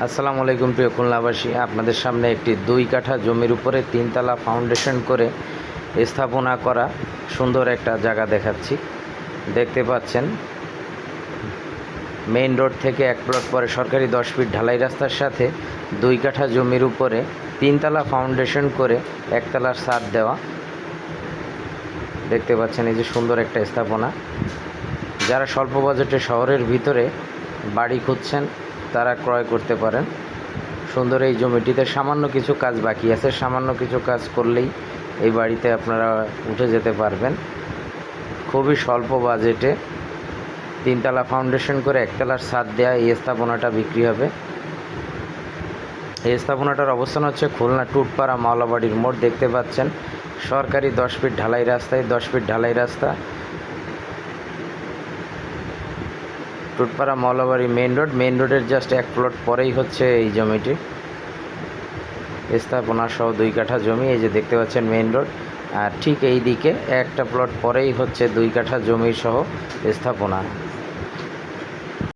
আসসালামু আলাইকুম প্রিয় খুলনাবাসী। আপনাদের সামনে একটি দুই কাঠা জমির উপরে তিনতলা ফাউন্ডেশন করে স্থাপনা করা সুন্দর একটা জায়গা দেখাচ্ছি। দেখতে পাচ্ছেন, মেইন রোড থেকে এক প্লট পরে সরকারি দশ ফিট ঢালাই রাস্তার সাথে দুই কাঠা জমির উপরে তিনতলা ফাউন্ডেশন করে একতলার ছাদ দেওয়া। দেখতে পাচ্ছেন এই যে সুন্দর একটা স্থাপনা। যারা স্বল্প বাজেটে শহরের ভিতরে বাড়ি খুঁজছেন তারা ক্রয় করতে পারেন। সুন্দর এই জমিটিতে সামান্য কিছু কাজ বাকি আছে। সামান্য কিছু কাজ করলেই এই বাড়িতে আপনারা উঠে যেতে পারবেন। খুবই স্বল্প বাজেটে তিনতলা ফাউন্ডেশন করে একতলার ছাদ দেয়া এই স্থাপনাটা বিক্রি হবে। এই স্থাপনাটার অবস্থান হচ্ছে খুলনা টুটপাড়া মাওলাবাড়ির মোড়। দেখতে পাচ্ছেন, সরকারি দশ ফিট ঢালাই রাস্তায় দশ ফিট ঢালাই রাস্তা। Tutpara Moulabari main road. Main রোডের জাস্ট এক প্লট পরেই হচ্ছে এই জমিটি। স্থাপনা সহ দুই কাঠা জমি, এই যে দেখতে পাচ্ছেন মেন রোড। আর ঠিক এই দিকে একটা প্লট পরেই হচ্ছে দুই কাঠা জমি সহ স্থাপনা।